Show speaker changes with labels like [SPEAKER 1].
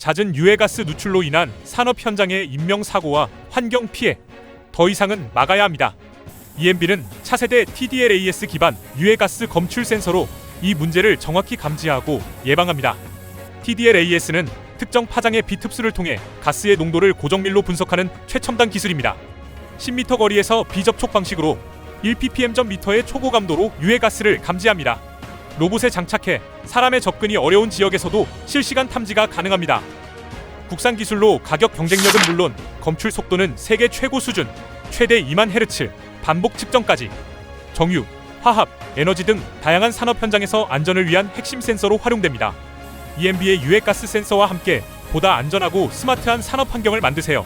[SPEAKER 1] 잦은 유해가스 누출로 인한 산업 현장의 인명 사고와 환경 피해 더 이상은 막아야 합니다. EMB는 차세대 TDLAS 기반 유해가스 검출 센서로 이 문제를 정확히 감지하고 예방합니다. TDLAS는 특정 파장의 비특수를 통해 가스의 농도를 고정밀로 분석하는 최첨단 기술입니다. 10m 거리에서 비접촉 방식으로 1ppm 전 미터의 초고감도로 유해가스를 감지합니다. 로봇에 장착해 사람의 접근이 어려운 지역에서도 실시간 탐지가 가능합니다. 국산 기술로 가격 경쟁력은 물론 검출 속도는 세계 최고 수준, 최대 2만 헤르츠, 반복 측정까지 정유, 화합, 에너지 등 다양한 산업 현장에서 안전을 위한 핵심 센서로 활용됩니다. EMB의 유해가스 센서와 함께 보다 안전하고 스마트한 산업 환경을 만드세요.